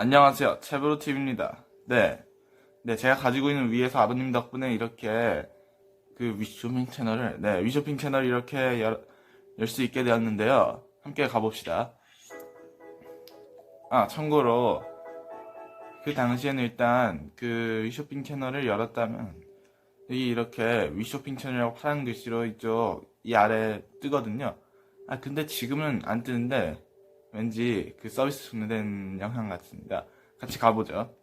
안녕하세요. 채브로TV입니다. 네. 네, 제가 가지고 있는 위에서 아버님 덕분에 이렇게 그 위쇼핑 채널을, 네, 위쇼핑 채널을 이렇게 열 수 있게 되었는데요. 함께 가봅시다. 아, 참고로, 그 당시에는 일단 그 위쇼핑 채널을 열었다면, 이 이렇게 위쇼핑 채널이라고 파란 글씨로 이쪽 이 아래 뜨거든요. 아, 근데 지금은 안 뜨는데, 왠지 그 서비스 종료된 영상 같습니다. 같이 가보죠.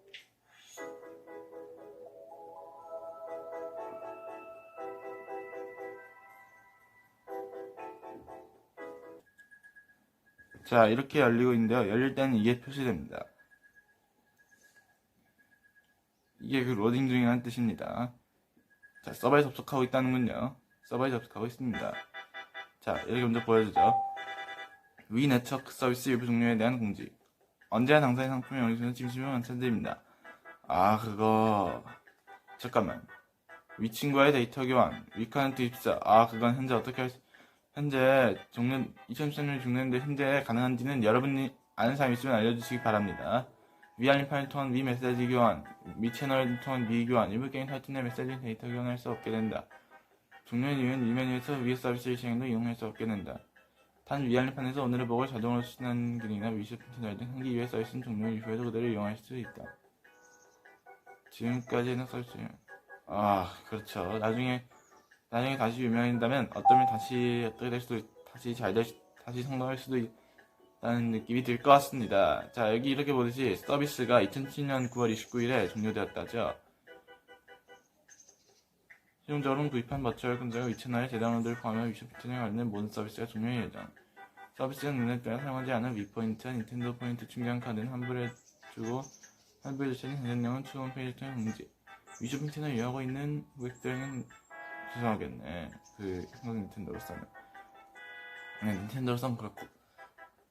자, 이렇게 열리고 있는데요. 열릴 때는 이게 표시됩니다. 이게 그 로딩 중이라는 뜻입니다. 자, 서버에 접속하고 있다는군요. 서버에 접속하고 있습니다. 자, 이렇게 먼저 보여주죠. 위 네트워크 서비스 일부 종료에 대한 공지. 언제나 당사의 상품의 영리수는 짐심을 완찬드립니다. 아, 그거. 잠깐만. 위 친구와의 데이터 교환, 위커런트 입사. 아, 그건 현재 어떻게 할 수, 현재 종료, 2013년 종료인데 현재 가능한지는 여러분이 아는 사람 있으면 알려주시기 바랍니다. 위 알림판을 통한 위 메시지 교환, 위 채널을 통한 위 교환, 일부 게임 사이트 내 메시지 데이터 교환할 수 없게 된다. 종료인 이후엔 이 메뉴에서 위 서비스를 시행도 이용할 수 없게 된다. 단 위알림판에서 오늘의 복을 자동으로 수신하는 기능이나 위쇼핑 채널 등 한기 이외의 서비스는 종료 이후에도 그대로 이용할 수 있다. 지금까지는 서비스 아 그렇죠. 나중에 나중에 다시 유명해진다면 어쩌면 다시 어떻게 될 수도 있- 다시 잘 될 다시 성공할 수도 있다는 느낌이 들 것 같습니다. 자 여기 이렇게 보듯이 서비스가 2007년 9월 29일에 종료되었다죠. 최종적으로는 구입한 버추얼 컨트롤 위채널의 재다운로드를 포함한 위쇼핑에 관련된 모든 서비스가 종료할 예정. 서비스는 눈에 띄어 사용하지 않은 위포인트, 닌텐도 포인트 충전 카드는 환불해주고 환불 조치는 전년령은 추후 홈페이지 통해 공지. 위쇼핑 채널 이용하고 있는 고객들은 죄송하겠네. 그 한국 닌텐도로서는. 네, 닌텐도로서는 그렇고.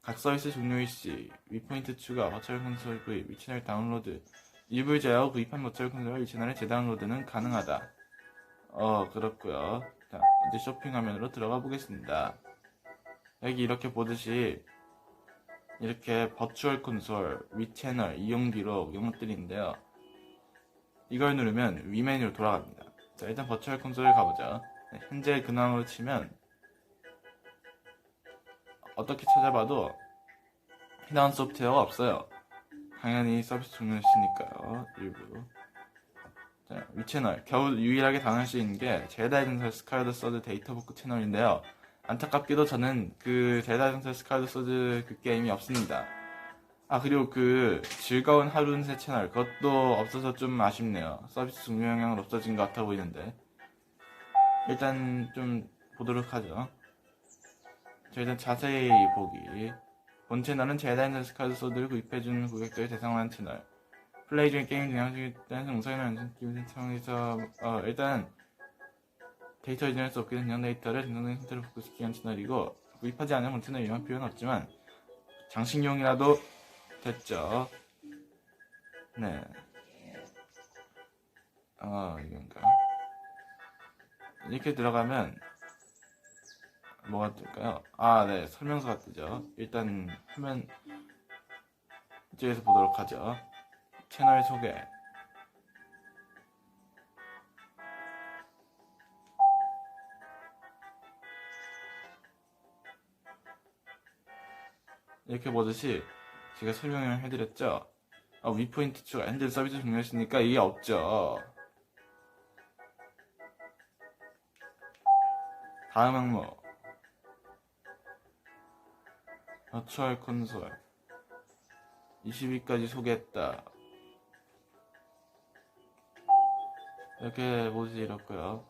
각 서비스 종료 일 시, 위포인트 추가, 버추얼 콘솔 구입, 위채널 다운로드, 일부 제어 구입한 버추얼 콘솔과 위채널의 재다운로드는 가능하다. 어, 그렇고요. 자, 이제 쇼핑 화면으로 들어가 보겠습니다. 여기 이렇게 보듯이 이렇게 버추얼 콘솔, 위 채널, 이용 기록 이런 것들인데요. 이걸 누르면 위 메뉴로 돌아갑니다. 자, 일단 버추얼 콘솔에 가보죠. 네, 현재 근황으로 치면 어떻게 찾아봐도 해당 소프트웨어가 없어요. 당연히 서비스 종료했으니까요. 일부. 자, 위 채널 겨우 유일하게 당할 수 있는 게 제다의 전설 스카이드 서드 데이터부크 채널인데요. 안타깝게도 저는 그 제다의 전설 스카이드 서드 그 게임이 없습니다. 아 그리고 그 즐거운 하루는 채널 그것도 없어서 좀 아쉽네요. 서비스 종료 영향은 없어진 것 같아 보이는데 일단 좀 보도록 하죠. 자 일단 자세히 보기 본 채널은 제다의 전설 스카이드 서드를 구입해주는 고객들을 대상으로 한 채널 플레이 중에 게임 진행 중에 따른 영상이나 영상 기본 상황에서 어, 일단 데이터 이전할 수 없게 된전 데이터를 전산된 상태로 복구시키기 위한 채널이고 구입하지 않은 본체는 이용할 필요는 없지만 장식용이라도 됐죠. 네. 아 이건가? 이렇게 들어가면 뭐가 뜰까요? 아, 네 설명서가 뜨죠. 일단 화면 이쪽에서 보도록 하죠. 채널 소개. 이렇게 보듯이 제가 설명을 해드렸죠. 어, 위포인트 추가 현재 서비스 종료했으니까 이게 없죠. 다음 항목 버추얼 콘솔 20위까지 소개했다. 이렇게 보지 이렇고요.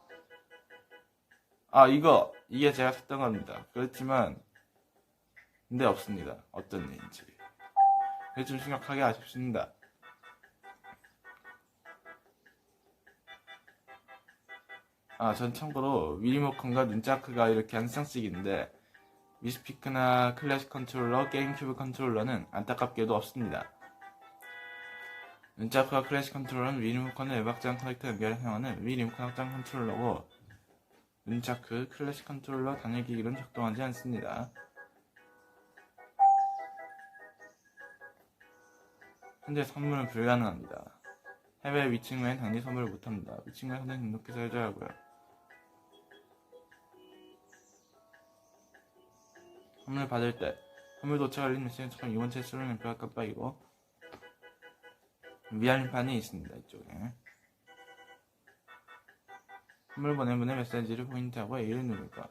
아 이거 이게 제가 샀던 겁니다. 그렇지만 근데 없습니다. 어떤 일인지. 좀 심각하게 아쉽습니다. 아, 전 참고로 위리모컨과 눈자크가 이렇게 한 쌍씩인데 미스피크나 클래식 컨트롤러, 게임큐브 컨트롤러는 안타깝게도 없습니다. 눈자크와 클래식 컨트롤러는 위 리모컨을 외박장 커넥터 연결해 사용하는 위 리모컨 확장 컨트롤러고 눈자크, 클래식 컨트롤러 단일 기기로는 작동하지 않습니다. 현재 선물은 불가능합니다. 해외 위층 외엔 단지 선물을 못합니다. 위층 외 선생 등록해서 해줘야 하고요. 선물 받을 때 선물 도착 알림 메시지처럼 이번 채 수령 램프가 깜빡이고 위알림판이 있습니다. 이쪽에 선물 보낸 분의 메시지를 포인트하고 A를 누를까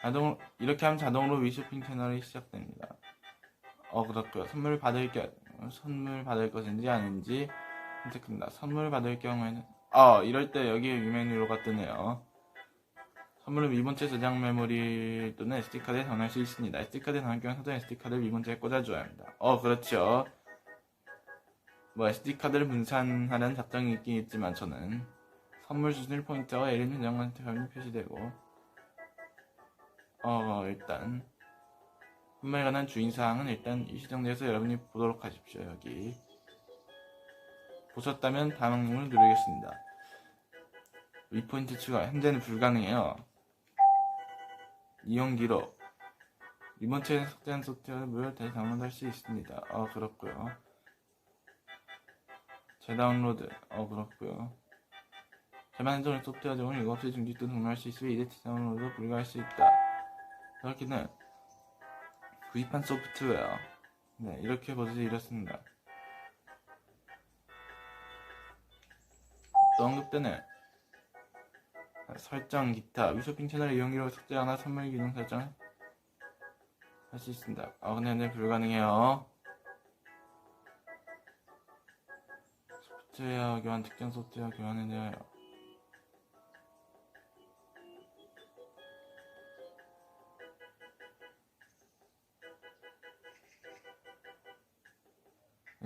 자동 이렇게 하면 자동으로 위쇼핑 채널이 시작됩니다. 어 그렇고요. 선물 받을 게 선물 받을 것인지 아닌지 선택합니다. 선물 받을 경우에는 어 이럴 때 여기 유명유로가 뜨네요. 선물은 미본체 저장 메모리 또는 SD카드에 전할 수 있습니다. SD카드에 전할 경우 사전 SD카드를 미본체에 꽂아줘야 합니다. 어 그렇죠. 뭐 SD카드를 분산하려는 작정이 있긴 있지만 저는 선물 수준일 포인트와 L인 현장한테 별로 표시되고 어 일단 선물에 관한 주인사항은 일단 이 시정대에서 여러분이 보도록 하십시오 여기 보셨다면 다음 항목을 누르겠습니다 위포인트 추가 현재는 불가능해요 이용 기록 이번 주에 삭제한 소프트웨어를 다시 다운로드할 수 있습니다. 어 그렇고요. 재다운로드. 어 그렇고요. 재반전 소프트웨어 이거 없이 중지 또 등록할 수 있으며 이제 재다운로드 불가할 수 있다. 여기는 구입한 소프트웨어. 네 이렇게 보듯이 이렇습니다. 또 언급되는 설정 기타 위쇼핑 채널 이용기로 삭제하나 선물 기능 설정 할 수 있습니다 아 근데 현재 불가능해요 소프트웨어 교환 특정 소프트웨어 교환에 대하여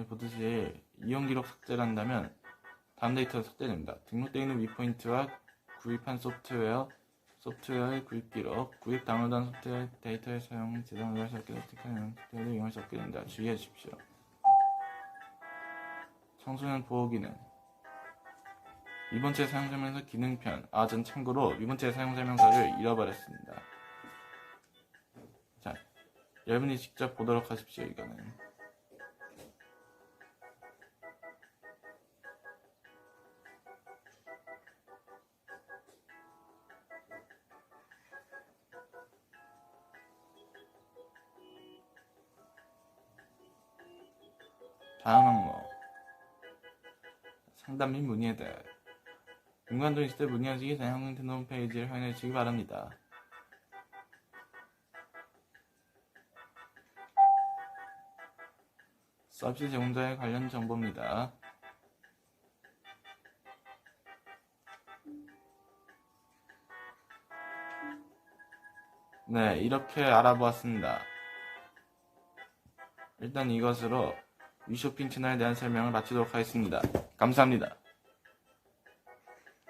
보듯이 이용 기록 삭제를 한다면 다음 데이터가 삭제됩니다. 등록되어 있는 위포인트와 구입한 소프트웨어, 소프트웨어의 구입 기록, 구입 다운로드한 소프트웨어 데이터의 사용, 재다운로드 할수 없게 스틱하는 소프트웨어를 이용할 수 없게 됩니다. 주의해 주십시오. 청소년 보호 기능 이번째 사용 설명서 기능편 아 전 참고로 이번째 사용 설명서를 잃어버렸습니다. 자, 여러분이 직접 보도록 하십시오 이거는. 다음 항목 상담 및 문의에 대해 인관도 있을 때 문의하시기 전에 한국인텐 홈페이지를 확인해 주시기 바랍니다. 서비스 제공자에 관련 정보입니다. 네, 이렇게 알아보았습니다. 일단 이것으로 위쇼핑 채널에 대한 설명을 마치도록 하겠습니다. 감사합니다.